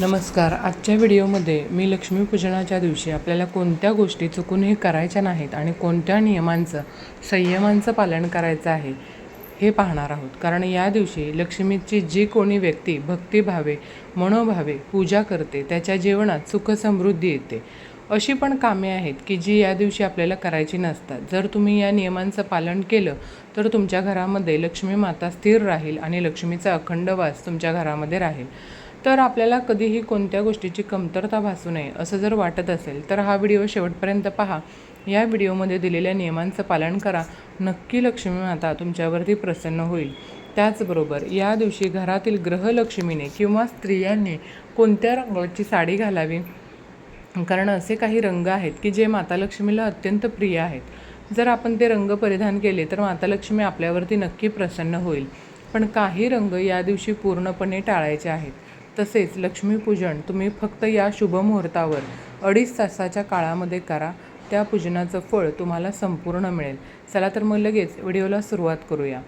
नमस्कार. आजच्या व्हिडिओमध्ये मी लक्ष्मीपूजनाच्या दिवशी आपल्याला कोणत्या गोष्टी चुकूनही करायच्या नाहीत आणि कोणत्या नियमांचं संयमांचं पालन करायचं आहे हे पाहणार आहोत. कारण या दिवशी लक्ष्मीची जी कोणी व्यक्ती भक्तिभावे मनोभावे पूजा करते त्याच्या जीवनात सुखसमृद्धी येते. अशी पण कामे आहेत की जी या दिवशी आपल्याला करायची नसतात. जर तुम्ही या नियमांचं पालन केलं तर तुमच्या घरामध्ये लक्ष्मी माता स्थिर राहील आणि लक्ष्मीचा अखंड वास तुमच्या घरामध्ये राहील. तर आपल्याला कधीही कोणत्या गोष्टीची कमतरता भासू नये असं जर वाटत असेल तर हा व्हिडिओ शेवटपर्यंत पहा. या व्हिडिओमध्ये दिलेल्या नियमांचं पालन करा. नक्की लक्ष्मी माता तुमच्यावरती प्रसन्न होईल. त्याचबरोबर या दिवशी घरातील ग्रहलक्ष्मीने किंवा स्त्रियांनी कोणत्या रंगाची साडी घालावी? कारण असे काही रंग आहेत की जे माता लक्ष्मीला अत्यंत प्रिय आहेत. जर आपण ते रंग परिधान केले तर माता लक्ष्मी आपल्यावरती नक्की प्रसन्न होईल. पण काही रंग या दिवशी पूर्णपणे टाळायचे आहेत. तसेच लक्ष्मीपूजन तुम्ही फक्त या शुभमुहूर्तावर अडीच तासाच्या काळामध्ये करा. त्या पूजनाचं फळ तुम्हाला संपूर्ण मिळेल. चला तर मग लगेच व्हिडिओला सुरुवात करूया.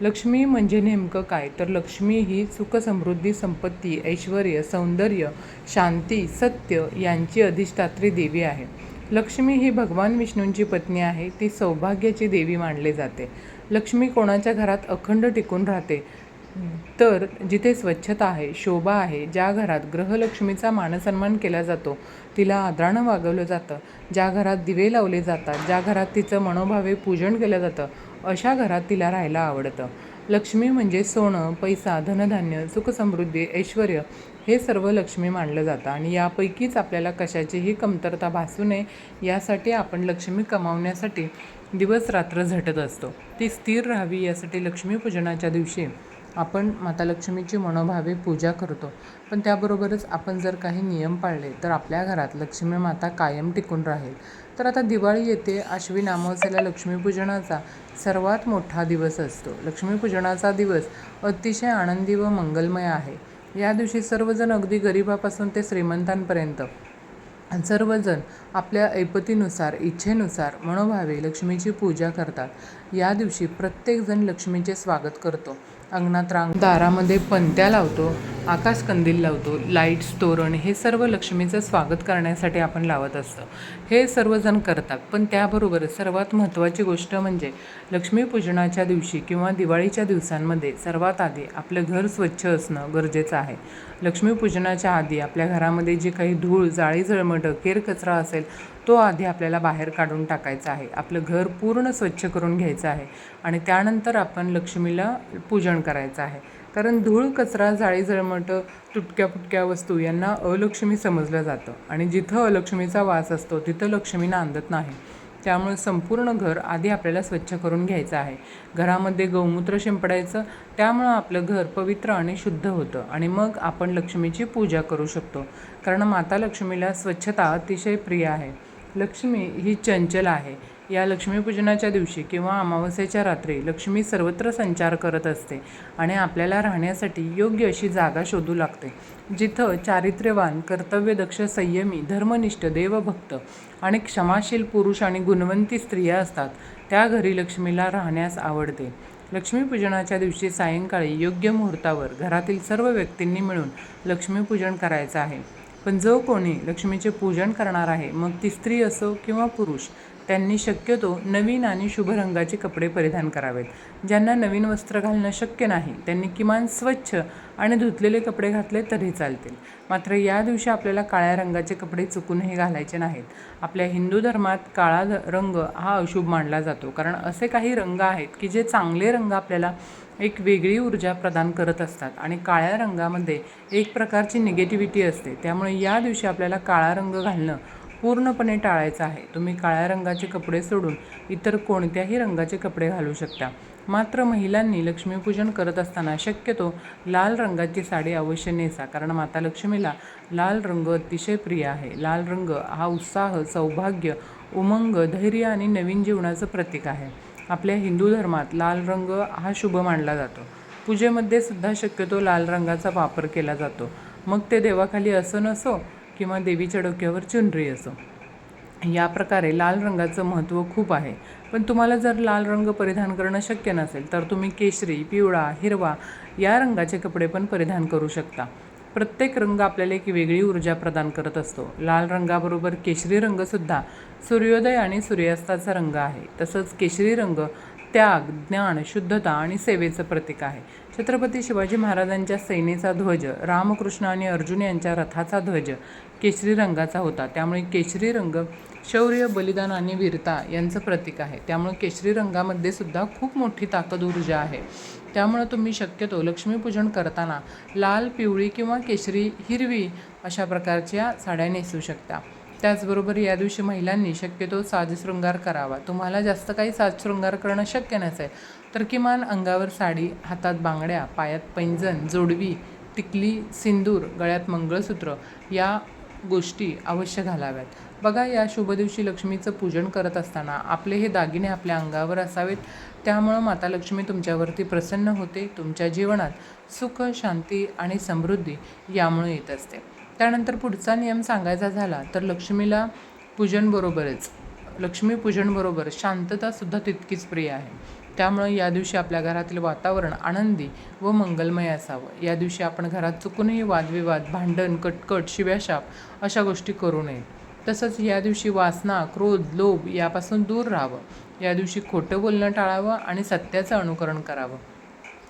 लक्ष्मी म्हणजे नेमकं काय? तर लक्ष्मी ही सुख समृद्धी संपत्ती ऐश्वर सौंदर्य शांती सत्य यांची अधिष्ठात्री देवी आहे. लक्ष्मी ही भगवान विष्णूंची पत्नी आहे. ती सौभाग्याची देवी मानली जाते. लक्ष्मी कोणाच्या घरात अखंड टिकून राहते? तर जिथे स्वच्छता आहे शोभा आहे ज्या घरात ग्रहलक्ष्मीचा मानसन्मान केला जातो तिला आदरानं वागवलं जातं. ज्या घरात दिवे लावले जातात ज्या घरात तिचं मनोभावे पूजन केलं जातं अशा घरात तिला राहायला आवडतं. लक्ष्मी म्हणजे सोनं पैसा धनधान्य सुखसमृद्धी ऐश्वर हे सर्व लक्ष्मी मानलं जातं आणि यापैकीच आपल्याला कशाचीही कमतरता भासू नये यासाठी आपण लक्ष्मी कमावण्यासाठी दिवस रात्र झटत असतो. ती स्थिर राहावी यासाठी लक्ष्मीपूजनाच्या दिवशी आपण माता लक्ष्मीची मनोभावे पूजा करतो. पण त्याबरोबरच आपण जर काही नियम पाळले तर आपल्या घरात लक्ष्मी माता कायम टिकून राहील. तर आता दिवाळी येते आश्वी अमावस्येला लक्ष्मीपूजनाचा सर्वात मोठा दिवस असतो. लक्ष्मीपूजनाचा दिवस अतिशय आनंदी व मंगलमय आहे. या दिवशी सर्वजण अगदी गरिबापासून ते श्रीमंतांपर्यंत सर्वजण आपल्या ऐपतीनुसार इच्छेनुसार मनोभावे लक्ष्मीची पूजा करतात. या दिवशी प्रत्येकजण लक्ष्मीचे स्वागत करतो. अंगणात रांग दारामध्ये पंत्या लावतो आकाशकंदील लावतो लाईट्स तोरण हे सर्व लक्ष्मीचं स्वागत करण्यासाठी आपण लावत असतो. हे सर्वजण करतात पण त्याबरोबर सर्वात महत्त्वाची गोष्ट म्हणजे लक्ष्मीपूजनाच्या दिवशी किंवा दिवाळीच्या दिवसांमध्ये सर्वात आधी आपलं घर स्वच्छ असणं गरजेचं आहे. लक्ष्मीपूजनाच्या आधी आपल्या घरामध्ये जे काही धूळ जाळी जळमटं केर कचरा असेल तो आधी आपल्याला बाहेर काढून टाकायचा आहे. आपलं घर पूर्ण स्वच्छ करून घ्यायचं आहे आणि त्यानंतर आपण लक्ष्मीला पूजन करायचं आहे. कारण धूळ कचरा जाळी जळमटं तुटक्या फुटक्या वस्तू यांना अलक्ष्मी समजलं जातं आणि जिथं अलक्ष्मीचा वास असतो तिथं लक्ष्मी नांदत नाही. त्यामुळे संपूर्ण घर आधी आपल्याला स्वच्छ करून घ्यायचं आहे. घरामध्ये गौमूत्र शिंपडायचं त्यामुळं आपलं घर पवित्र आणि शुद्ध होतं आणि मग आपण लक्ष्मीची पूजा करू शकतो. कारण माता लक्ष्मीला स्वच्छता अतिशय प्रिय आहे. लक्ष्मी ही चंचल आहे. या लक्ष्मीपूजनाच्या दिवशी किंवा अमावस्येच्या रात्री लक्ष्मी सर्वत्र संचार करत असते आणि आपल्याला राहण्यासाठी योग्य अशी जागा शोधू लागते जिथं चारित्र्यवान कर्तव्यदक्ष संयमी धर्मनिष्ठ देवभक्त आणि क्षमाशील पुरुष आणि गुणवंती स्त्रिया असतात. त्या घरी लक्ष्मीला राहण्यास आवडते. लक्ष्मीपूजनाच्या दिवशी सायंकाळी योग्य मुहूर्तावर घरातील सर्व व्यक्तींनी मिळून लक्ष्मीपूजन करायचं आहे. पण जो कोणी लक्ष्मीचे पूजन करणार आहे मग ती स्त्री असो किंवा पुरुष त्यांनी शक्यतो नवीन आणि शुभ रंगाचे कपडे परिधान करावेत. ज्यांना नवीन वस्त्र घालणं शक्य नाही त्यांनी किमान स्वच्छ आणि धुतलेले कपडे घातले तरी चालतील. मात्र या दिवशी आपल्याला काळ्या रंगाचे कपडे चुकूनही घालायचे नाहीत. आपल्या हिंदू धर्मात काळा रंग हा अशुभ मानला जातो कारण असे काही रंग आहेत की जे चांगले रंग आपल्याला एक वेगळी ऊर्जा प्रदान करत असतात आणि काळ्या रंगामध्ये एक प्रकारची निगेटिव्हिटी असते. त्यामुळे या दिवशी आपल्याला काळा रंग घालणं पूर्णपणे टाळायचं आहे. तुम्ही काळ्या रंगाचे कपडे सोडून इतर कोणत्याही रंगाचे कपडे घालू शकता. मात्र महिलांनी लक्ष्मीपूजन करत असताना शक्यतो लाल रंगाची साडी अवश्य नेसा कारण माता लक्ष्मीला लाल रंग अतिशय प्रिय आहे. लाल रंग हा उत्साह सौभाग्य उमंग धैर्य आणि नवीन जीवनाचं प्रतीक आहे. आपल्या हिंदू धर्मात लाल रंग हा शुभ मानला जातो. पूजेमध्ये सुद्धा शक्यतो लाल रंगाचा वापर केला जातो. मग ते देवाखाली असं नसो किंवा देवीच्या डोक्यावर चुनरी असो. या प्रकारे लाल रंगाचं महत्त्व खूप आहे. पण तुम्हाला जर लाल रंग परिधान करणं शक्य नसेल तर तुम्ही केशरी पिवळा हिरवा या रंगाचे कपडे पण परिधान करू शकता. प्रत्येक रंग आपल्याला एक वेगळी ऊर्जा प्रदान करत असतो. लाल रंगाबरोबर केशरी रंगसुद्धा सूर्योदय आणि सूर्यास्ताचा रंग आहे. तसंच केशरी रंग त्याग ज्ञान शुद्धता आणि सेवेचं प्रतीक आहे. छत्रपती शिवाजी महाराजांच्या सैनेचा ध्वज रामकृष्ण आणि अर्जुन यांच्या रथाचा ध्वज केशरी रंगाचा होता. त्यामुळे केशरी रंग शौर्य बलिदान आणि वीरता यांचं प्रतीक आहे. त्यामुळे केशरी रंगामध्ये सुद्धा खूप मोठी ताकद ऊर्जा आहे. त्यामुळं तुम्ही शक्यतो लक्ष्मीपूजन करताना लाल पिवळी किंवा केशरी हिरवी अशा प्रकारच्या साड्या नेसू शकता. त्याचबरोबर या दिवशी महिलांनी शक्यतो साजशृंगार करावा. तुम्हाला जास्त काही साजशृंगार करणं शक्य नसेल तर किमान अंगावर साडी हातात बांगड्या पायात पैंजण जोडवी टिकली सिंदूर गळ्यात मंगळसूत्र या गोष्टी अवश्य घालाव्यात. बघा या शुभ दिवशी लक्ष्मीचं पूजन करत असताना आपले हे दागिने आपल्या अंगावर असावेत. त्यामुळं माता लक्ष्मी तुमच्यावरती प्रसन्न होते. तुमच्या जीवनात सुख शांती आणि समृद्धी यामुळे येत असते. त्यानंतर पुढचा नियम सांगायचा झाला तर लक्ष्मीला पूजनबरोबरच लक्ष्मीपूजनबरोबर शांततासुद्धा तितकीच प्रिय आहे. त्यामुळे या दिवशी आपल्या घरातील वातावरण आनंदी व मंगलमय असावं. या दिवशी आपण घरात चुकूनही वादविवाद भांडण कटकट शिव्याशाप अशा गोष्टी करू नये तसंच या दिवशी वासना क्रोध लोभ यापासून दूर राहावं. या दिवशी खोटं बोलणं टाळावं आणि सत्याचं अनुकरण करावं.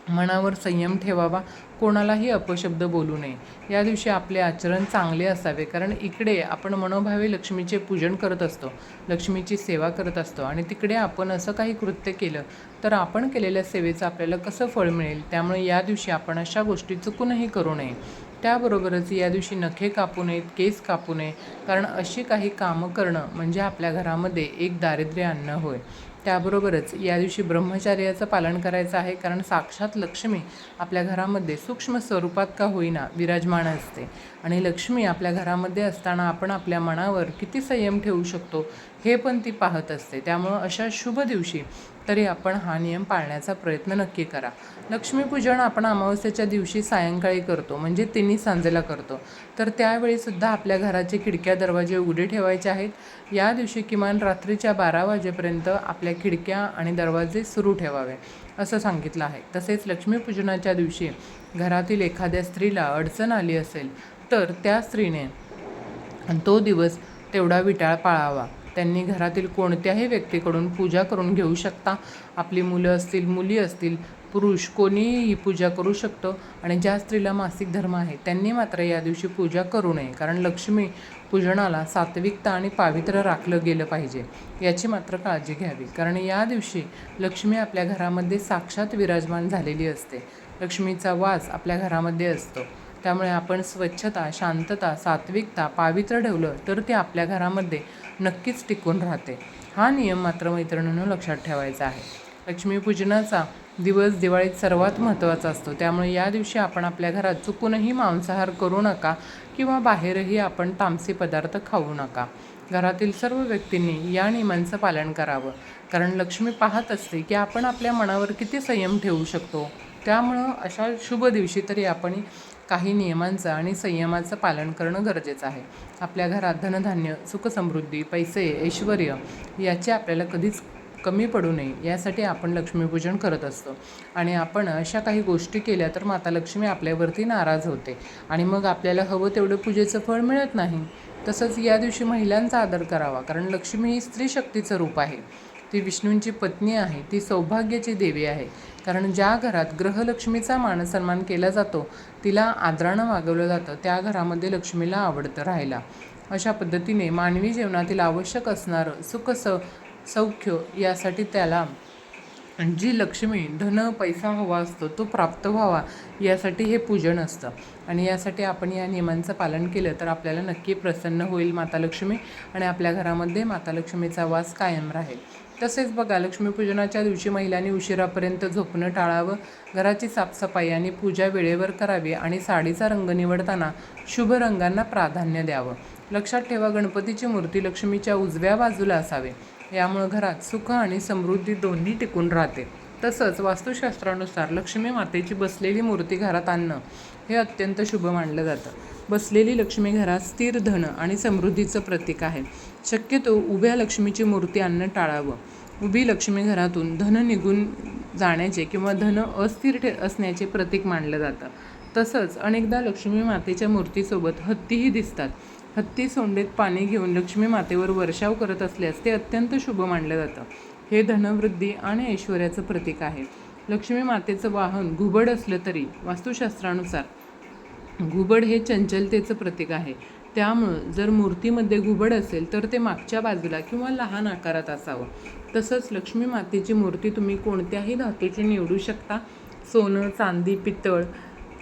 मनावर संयम ठेवावा. कोणालाही अपशब्द बोलू नये. या दिवशी आपले आचरण चांगले असावे कारण इकडे आपण मनोभावे लक्ष्मीचे पूजन करत असतो लक्ष्मीची सेवा करत असतो आणि तिकडे आपण असं काही कृत्य केलं तर आपण केलेल्या सेवेचं आपल्याला कसं फळ मिळेल? त्यामुळे या दिवशी आपण अशा गोष्टी चुकूनही करू नये. त्याबरोबरच या दिवशी नखे कापू नयेत केस कापू नये कारण अशी काही कामं करणं म्हणजे आपल्या घरामध्ये एक दारिद्र्य आणणं होय. त्याबरोबरच या दिवशी ब्रह्मचार्याचं पालन करायचं आहे कारण साक्षात लक्ष्मी आपल्या घरामध्ये सूक्ष्म स्वरूपात का होईना विराजमान असते. आणि लक्ष्मी आपल्या घरामध्ये असताना आपण आपल्या मनावर किती संयम ठेवू शकतो हे पण ती पाहत असते. त्यामुळं अशा शुभ दिवशी तरी आपण हा नियम पाळण्याचा प्रयत्न नक्की करा. लक्ष्मीपूजन आपण अमावस्येच्या दिवशी सायंकाळी करतो म्हणजे तिन्ही सांजेला करतो. तर त्यावेळीसुद्धा आपल्या घराचे खिडक्या दरवाजे उघडे ठेवायचे आहेत. या दिवशी किमान रात्रीच्या बारा वाजेपर्यंत आपल्या खिडक्या आणि दरवाजे सुरू ठेवावे असं सांगितलं आहे. तसेच लक्ष्मीपूजनाच्या दिवशी घरातील एखाद्या स्त्रीला अडचण आली असेल तर त्या स्त्रीने तो दिवस तेवढा विटाळ पाळावा. त्यांनी घरातील कोणत्याही व्यक्तीकडून पूजा करून घेऊ शकता. आपली मुलं असतील मुली असतील पुरुष कोणीही ही पूजा करू शकतो. आणि ज्या स्त्रीला मासिक धर्म आहे त्यांनी मात्र या दिवशी पूजा करू नये. कारण लक्ष्मी पूजनाला सात्विकता आणि पावित्र्य राखलं गेलं पाहिजे याची मात्र काळजी घ्यावी. कारण या दिवशी लक्ष्मी आपल्या घरामध्ये साक्षात विराजमान झालेली असते. लक्ष्मीचा वास आपल्या घरामध्ये असतो. त्यामुळे आपण स्वच्छता शांतता सात्विकता पावित्र्य ठेवलं तर ते आपल्या घरामध्ये नक्कीच टिकून राहते. हा नियम मात्र मैत्रिणींनो लक्षात ठेवायचा आहे. लक्ष्मीपूजनाचा दिवस दिवाळीत सर्वात महत्त्वाचा असतो. त्यामुळे या दिवशी आपण आपल्या घरात चुकूनही मांसाहार करू नका किंवा बाहेरही आपण तामसी पदार्थ खाऊ नका. घरातील सर्व व्यक्तींनी या नियमांचं पालन करावं. कारण लक्ष्मी पाहत असते की आपण आपल्या मनावर किती संयम ठेवू शकतो. त्यामुळं अशा शुभ दिवशी तरी आपण काही नियमांचं आणि संयमाचं पालन करणं गरजेचं आहे. आपल्या घरात धनधान्य सुखसमृद्धी पैसे ऐश्वर याची आपल्याला कधीच कमी पडू नये यासाठी आपण लक्ष्मीपूजन करत असतो. आणि आपण अशा काही गोष्टी केल्या तर माता लक्ष्मी आपल्यावरती नाराज होते आणि मग आपल्याला हवं तेवढं पूजेचं फळ मिळत नाही. तसंच या दिवशी महिलांचा आदर करावा कारण लक्ष्मी ही स्त्री शक्तीचं रूप आहे. ती विष्णूंची पत्नी आहे ती सौभाग्याची देवी आहे. कारण ज्या घरात ग्रहलक्ष्मीचा मानसन्मान केला जातो तिला आदरानं वागवलं जातं त्या घरामध्ये लक्ष्मीला आवडतं राहायला. अशा पद्धतीने मानवी जीवनातील आवश्यक असणारं सुख स सौख्य यासाठी त्याला जी लक्ष्मी धन पैसा हवा असतो तो प्राप्त व्हावा यासाठी हे पूजन असतं. आणि यासाठी आपण या नियमांचं पालन केलं तर आपल्याला नक्की प्रसन्न होईल माता लक्ष्मी आणि आपल्या घरामध्ये माता लक्ष्मीचा वास कायम राहील. तसेच बघा लक्ष्मीपूजनाच्या दिवशी महिलांनी उशिरापर्यंत झोपणं टाळावं घराची साफसफाई आणि पूजा वेळेवर करावी आणि साडीचा रंग निवडताना शुभ रंगांना प्राधान्य द्यावं. लक्षात ठेवा गणपतीची मूर्ती लक्ष्मीच्या उजव्या बाजूला असावे. यामुळं घरात सुख आणि समृद्धी दोन्ही टिकून राहते. तसंच वास्तुशास्त्रानुसार लक्ष्मी मातेची बसलेली मूर्ती घरात आणणं हे अत्यंत शुभ मानलं जातं. बसलेली लक्ष्मी घरात स्थिर धन आणि समृद्धीचं प्रतीक आहे. शक्यतो उभ्या लक्ष्मीची मूर्ती आणणं टाळावं. उभी लक्ष्मी घरातून धन निघून जाण्याचे किंवा धन अस्थिर ठे असण्याचे प्रतीक मानलं जातं. तसंच अनेकदा लक्ष्मी मातेच्या मूर्तीसोबत हत्तीही दिसतात. हत्ती सोंडेत पाणी घेऊन लक्ष्मी मातेवर वर्षाव करत असल्यास ते अत्यंत शुभ मानलं जातं. हे धनवृद्धी आणि ऐश्वर्याचं प्रतीक आहे. लक्ष्मी मातेचं वाहन घुबड असलं तरी वास्तुशास्त्रानुसार घुबड हे चंचलतेचं प्रतीक आहे. त्यामुळं जर मूर्तीमध्ये घुबड असेल तर ते मागच्या बाजूला किंवा लहान आकारात असावं. तसंच लक्ष्मी मातेची मूर्ती तुम्ही कोणत्याही धातूची निवडू शकता. सोनं चांदी पितळ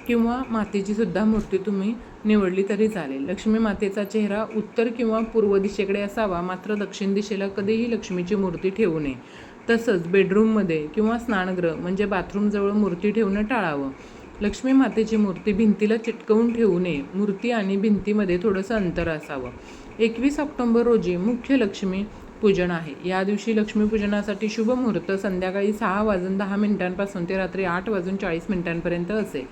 किंवा मातेचीसुद्धा मूर्ती तुम्ही निवडली तरी चालेल. लक्ष्मी मातेचा चेहरा उत्तर किंवा पूर्व दिशेकडे असावा मात्र दक्षिण दिशेला कधीही लक्ष्मीची मूर्ती ठेवू नये. तसंच बेडरूममध्ये किंवा स्नानगृह म्हणजे बाथरूमजवळ मूर्ती ठेवणं टाळावं. लक्ष्मी मातेची मूर्ती भिंतीला चिटकवून ठेवू नये. मूर्ती आणि भिंतीमध्ये थोडंसं अंतर असावं. एकवीस ऑक्टोंबर रोजी मुख्य लक्ष्मी पूजन आहे. या दिवशी लक्ष्मीपूजनासाठी शुभ मुहूर्त संध्याकाळी सहा वाजून दहा मिनिटांपासून ते रात्री आठ वाजून चाळीस मिनिटांपर्यंत असेल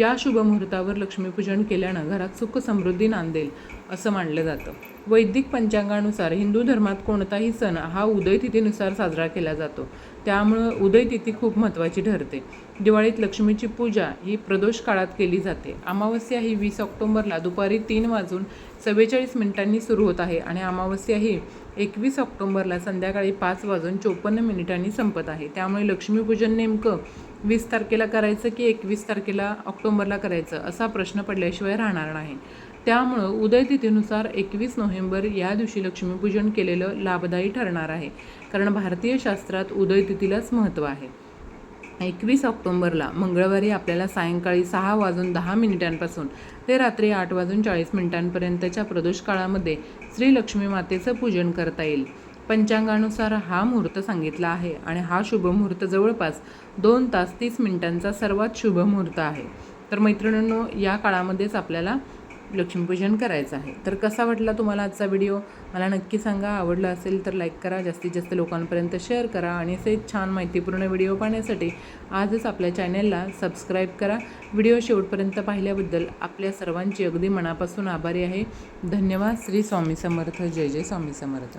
या शुभ मुहूर्तावर लक्ष्मीपूजन केल्यानं घरात सुख समृद्धी नांदेल असं मानलं जातं. वैदिक पंचांगानुसार हिंदू धर्मात कोणताही सण हा उदय तिथीनुसार साजरा केला जातो. त्यामुळं उदयतिथी खूप महत्त्वाची ठरते. दिवाळीत लक्ष्मीची पूजा ही प्रदोष काळात केली जाते. अमावस्या ही वीस ऑक्टोंबरला दुपारी तीन वाजून चव्वेचाळीस मिनिटांनी सुरू होत आहे आणि अमावस्या ही एकवीस ऑक्टोंबरला संध्याकाळी पाच वाजून चोपन्न मिनिटांनी संपत आहे. त्यामुळे लक्ष्मीपूजन नेमकं वीस तारखेला करायचं की एकवीस तारखेला ऑक्टोंबरला करायचं असा प्रश्न पडल्याशिवाय राहणार नाही. त्यामुळं उदयतिथीनुसार एकवीस नोव्हेंबर या दिवशी लक्ष्मीपूजन केलेलं लाभदायी ठरणार आहे. कारण भारतीय शास्त्रात उदयतिथीलाच महत्त्व आहे. एकवीस ऑक्टोंबरला मंगळवारी आपल्याला सायंकाळी सहा वाजून दहा मिनिटांपासून ते रात्री आठ वाजून चाळीस मिनिटांपर्यंतच्या प्रदोष काळामध्ये श्री लक्ष्मी मातेचं पूजन करता येईल. पंचांगानुसार हा मुहूर्त सांगितला आहे आणि हा शुभ मुहूर्त जवळपास दोन तास तीस मिनिटांचा सर्वात शुभ मुहूर्त आहे. तर मैत्रिणींनो या काळामध्येच आपल्याला लक्ष्मीपूजन करायचं आहे. तर कसा वाटला तुम्हाला आजचा व्हिडिओ? मला नक्की सांगा. आवडला असेल तर लाईक करा. जास्तीत जास्त लोकांपर्यंत शेअर करा आणि असे छान माहितीपूर्ण व्हिडिओ पाहण्यासाठी आजच आपल्या चॅनेलला सबस्क्राईब करा. व्हिडिओ शेवटपर्यंत पाहिल्याबद्दल आपल्या सर्वांची अगदी मनापासून आभारी आहे. धन्यवाद. श्री स्वामी समर्थ. जय जय स्वामी समर्थ.